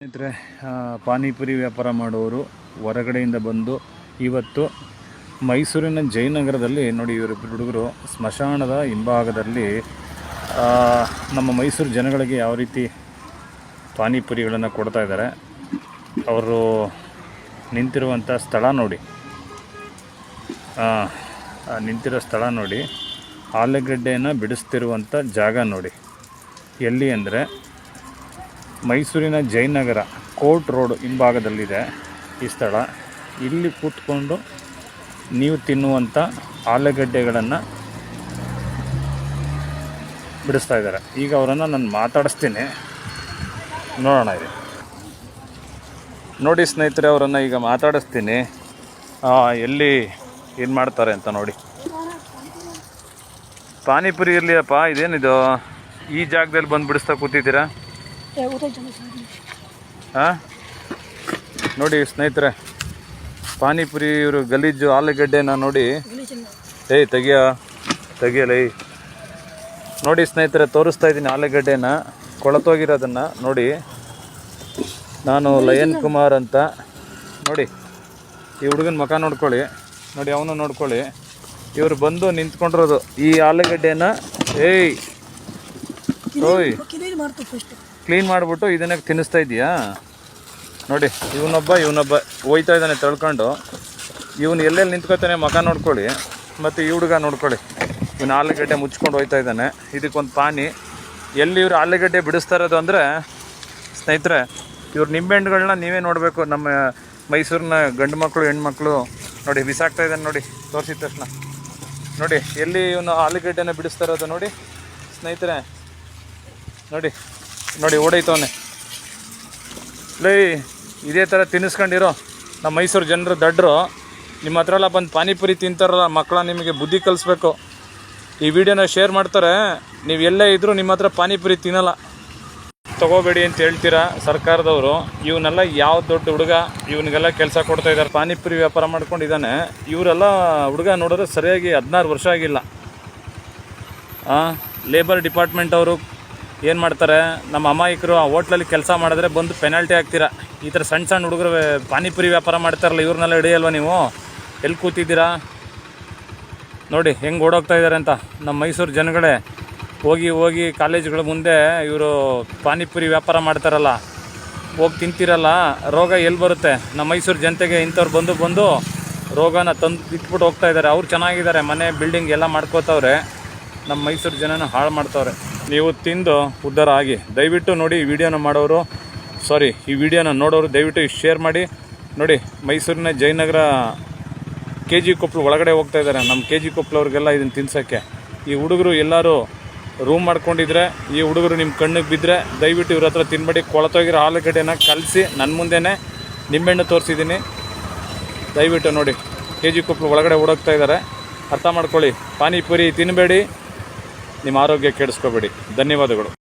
ಸ್ನೇಹಿತರೆ ಪಾನಿಪುರಿ ವ್ಯಾಪಾರ ಮಾಡುವವರು ಹೊರಗಡೆಯಿಂದ ಬಂದು ಇವತ್ತು ಮೈಸೂರಿನ ಜಯನಗರದಲ್ಲಿ ನೋಡಿ ಇವರಿಬ್ಬರು ಹುಡುಗರು ಸ್ಮಶಾನದ ಹಿಂಭಾಗದಲ್ಲಿ ನಮ್ಮ ಮೈಸೂರು ಜನಗಳಿಗೆ ಯಾವ ರೀತಿ ಪಾನಿಪುರಿಗಳನ್ನು ಕೊಡ್ತಾ ಇದ್ದಾರೆ, ಅವರು ನಿಂತಿರುವಂಥ ಸ್ಥಳ ನೋಡಿ. ನಿಂತಿರೋ ಸ್ಥಳ ನೋಡಿ. ಆಲೂಗಡ್ಡೆಯನ್ನು ಬಿಡಿಸ್ತಿರುವಂಥ ಜಾಗ ನೋಡಿ. ಎಲ್ಲಿ ಅಂದರೆ ಮೈಸೂರಿನ ಜಯನಗರ ಕೋರ್ಟ್ ರೋಡ್ ಹಿಂಭಾಗದಲ್ಲಿದೆ ಈ ಸ್ಥಳ. ಇಲ್ಲಿ ಕೂತ್ಕೊಂಡು ನೀವು ತಿನ್ನುವಂಥ ಆಲೂಗಡ್ಡೆಗಳನ್ನು ಬಿಡಿಸ್ತಾ ಇದ್ದಾರೆ. ಈಗ ಅವರನ್ನು ನಾನು ಮಾತಾಡಿಸ್ತೀನಿ. ನೋಡೋಣ ಇದೆ ನೋಡಿ ಸ್ನೇಹಿತರೆ, ಅವರನ್ನು ಈಗ ಮಾತಾಡಿಸ್ತೀನಿ. ಎಲ್ಲಿ ಏನು ಮಾಡ್ತಾರೆ ಅಂತ ನೋಡಿ. ಪಾನಿಪುರಿ ಇರಲಿಯಪ್ಪ, ಇದೇನಿದು? ಈ ಜಾಗದಲ್ಲಿ ಬಂದು ಬಿಡಿಸ್ತಾ ಕೂತಿದ್ದೀರಾ? ಹಾಂ? ನೋಡಿ ಸ್ನೇಹಿತರೆ ಪಾನಿಪುರಿ ಇವರು ಗಲೀಜು ಆಲೂಗಡ್ಡೆನ ನೋಡಿ. ಏಯ್ ತೆಗಿಯ ತೆಗಿಯಲ್ಲ ಏಯ್. ನೋಡಿ ಸ್ನೇಹಿತರೆ ತೋರಿಸ್ತಾ ಇದ್ದೀನಿ ಆಲೂಗಡ್ಡೆನ ಕೊಳತೋಗಿರೋದನ್ನು ನೋಡಿ. ನಾನು ಲಯನ್ ಕುಮಾರ್ ಅಂತ. ನೋಡಿ ಈ ಹುಡುಗನ ಮುಖ ನೋಡ್ಕೊಳ್ಳಿ. ನೋಡಿ ಅವನು ನೋಡ್ಕೊಳ್ಳಿ. ಇವರು ಬಂದು ನಿಂತ್ಕೊಂಡಿರೋದು ಈ ಆಲೂಗಡ್ಡೆನ. ಏಯ್. ಓಯ್. ಕ್ಲೀನ್ ಮಾಡಿಬಿಟ್ಟು ಇದನ್ನ ತಿನ್ನಿಸ್ತಾ ಇದೆಯಾ? ನೋಡಿ, ಇವನೊಬ್ಬ ಇವನೊಬ್ಬ ಹೋಯ್ತಾ ಇದ್ದಾನೆ ತಳ್ಕೊಂಡು. ಇವನು ಎಲ್ಲೆಲ್ಲಿ ನಿಂತ್ಕೋತಾನೆ ಮಕ ನೋಡ್ಕೊಳ್ಳಿ, ಮತ್ತು ಈ ಹುಡುಗ ನೋಡ್ಕೊಳ್ಳಿ. ಇವನು ಆಲೂಗಡ್ಡೆ ಮುಚ್ಕೊಂಡು ಹೋಯ್ತಾ ಇದ್ದಾನೆ. ಇದಕ್ಕೊಂದು ಪಾನಿ. ಎಲ್ಲಿ ಇವರು ಆಲೂಗಡ್ಡೆ ಬಿಡಿಸ್ತಾ ಇರೋದು ಅಂದರೆ, ಸ್ನೇಹಿತರೆ, ಇವ್ರ ನಿಂಬೆಹಣ್ಣುಗಳನ್ನ ನೀವೇ ನೋಡಬೇಕು. ನಮ್ಮ ಮೈಸೂರಿನ ಗಂಡು ಮಕ್ಕಳು ಹೆಣ್ಮಕ್ಳು ನೋಡಿ, ಬಿಸಾಕ್ತಾ ಇದ್ದಾನೆ ನೋಡಿ, ತೋರಿಸಿದ ತಕ್ಷಣ. ನೋಡಿ, ಎಲ್ಲಿ ಇವನು ಆಲೂಗಡ್ಡೆನ ಬಿಡಿಸ್ತಾ ಇರೋದು ನೋಡಿ, ಸ್ನೇಹಿತರೆ. ನೋಡಿ ನೋಡಿ ಓಡೈತವನೆ ಲೇ, ಇದೇ ಥರ ತಿನ್ನಿಸ್ಕೊಂಡಿರೋ ನಮ್ಮ ಮೈಸೂರು ಜನರು ದಡ್ರು, ನಿಮ್ಮ ಹತ್ರ ಎಲ್ಲ ಬಂದು ಪಾನಿಪುರಿ ತಿಂತಾರಲ್ಲ ಮಕ್ಕಳ ನಿಮಗೆ ಬುದ್ಧಿ ಕಲಿಸ್ಬೇಕು. ಈ ವಿಡಿಯೋನ ಶೇರ್ ಮಾಡ್ತಾರೆ, ನೀವು ಎಲ್ಲೇ ಇದ್ದರೂ ನಿಮ್ಮ ಹತ್ರ ಪಾನಿಪುರಿ ತಿನ್ನಲ್ಲ. ತಗೋಬೇಡಿ ಅಂತ ಹೇಳ್ತೀರಾ ಸರ್ಕಾರದವರು. ಇವನ್ನೆಲ್ಲ ಯಾವ ದೊಡ್ಡ ಹುಡುಗ, ಇವನಿಗೆಲ್ಲ ಕೆಲಸ ಕೊಡ್ತಾ ಇದ್ದಾರೆ ಪಾನಿಪುರಿ ವ್ಯಾಪಾರ ಮಾಡ್ಕೊಂಡಿದ್ದಾನೆ. ಇವರೆಲ್ಲ ಹುಡುಗ ನೋಡಿದ್ರೆ ಸರಿಯಾಗಿ ಹದಿನಾರು ವರ್ಷ ಆಗಿಲ್ಲ. ಲೇಬರ್ ಡಿಪಾರ್ಟ್ಮೆಂಟ್ ಅವರು ಏನು ಮಾಡ್ತಾರೆ? ನಮ್ಮ ಅಮಾಯಕರು ಆ ಹೋಟ್ಲಲ್ಲಿ ಕೆಲಸ ಮಾಡಿದ್ರೆ ಬಂದು ಪೆನಾಲ್ಟಿ ಹಾಕ್ತೀರಾ? ಈ ಥರ ಸಣ್ಣ ಸಣ್ಣ ಹುಡುಗರು ಪಾನಿಪುರಿ ವ್ಯಾಪಾರ ಮಾಡ್ತಾರಲ್ಲ, ಇವ್ರನ್ನೆಲ್ಲ ಹಿಡಿಯಲ್ವ ನೀವು? ಎಲ್ಲಿ ಕೂತಿದ್ದೀರಾ? ನೋಡಿ, ಹೆಂಗೆ ಓಡೋಗ್ತಾ ಇದ್ದಾರೆ ಅಂತ. ನಮ್ಮ ಮೈಸೂರು ಜನಗಳೇ, ಹೋಗಿ ಹೋಗಿ ಕಾಲೇಜ್ಗಳ ಮುಂದೆ ಇವರು ಪಾನಿಪುರಿ ವ್ಯಾಪಾರ ಮಾಡ್ತಾರಲ್ಲ, ಹೋಗಿ ತಿಂತೀರಲ್ಲ, ರೋಗ ಎಲ್ಲಿ ಬರುತ್ತೆ? ನಮ್ಮ ಮೈಸೂರು ಜನತೆಗೆ ಇಂಥವ್ರು ಬಂದು ಬಂದು ರೋಗನ ತಂದು ಇಟ್ಬಿಟ್ಟು ಹೋಗ್ತಾ ಇದ್ದಾರೆ. ಅವ್ರು ಚೆನ್ನಾಗಿದ್ದಾರೆ, ಮನೆ ಬಿಲ್ಡಿಂಗ್ ಎಲ್ಲ ಮಾಡ್ಕೋತವ್ರೆ. ನಮ್ಮ ಮೈಸೂರು ಜನನ ಹಾಳು ಮಾಡ್ತವ್ರೆ. ನೀವು ತಿಂದು ಉದ್ಧಾರ ಆಗಿ. ದಯವಿಟ್ಟು ನೋಡಿ ಈ ವಿಡಿಯೋನ ಮಾಡೋರು. ಸಾರಿ ಈ ವಿಡಿಯೋನ ನೋಡೋರು ದಯವಿಟ್ಟು ಶೇರ್ ಮಾಡಿ. ನೋಡಿ, ಮೈಸೂರಿನ ಜಯನಗರ ಕೆ ಜಿ ಕೊಪ್ಪಳು ಒಳಗಡೆ ಹೋಗ್ತಾ ಇದ್ದಾರೆ. ನಮ್ಮ ಕೆ ಜಿ ಕೊಪ್ಪಳವ್ರಿಗೆಲ್ಲ ಇದನ್ನು ತಿನ್ಸೋಕ್ಕೆ. ಈ ಹುಡುಗರು ಎಲ್ಲರೂ ರೂಮ್ ಮಾಡ್ಕೊಂಡಿದ್ರೆ, ಈ ಹುಡುಗರು ನಿಮ್ಮ ಕಣ್ಣಿಗೆ ಬಿದ್ದರೆ ದಯವಿಟ್ಟು ಇವ್ರ ಹತ್ರ ತಿನ್ಬೇಡಿ. ಕೊಳತೋಗಿರೋ ಆಲೂಗಡ್ಡೆನ ಕಲಸಿ ನನ್ನ ಮುಂದೆನೆ ನಿಂಬೆಹಣ್ಣು ತೋರಿಸಿದ್ದೀನಿ. ದಯವಿಟ್ಟು ನೋಡಿ, ಕೆ ಜಿ ಕೊಪ್ಪಳು ಒಳಗಡೆ ಓಡೋಗ್ತಾ ಇದ್ದಾರೆ. ಅರ್ಥ ಮಾಡ್ಕೊಳ್ಳಿ. ಪಾನಿಪುರಿ ತಿನ್ನಬೇಡಿ ನಿಮ್ಮ ಆರೋಗ್ಯ ಕೆಡಿಸ್ಕೋಬೇಡಿ. ಧನ್ಯವಾದಗಳು.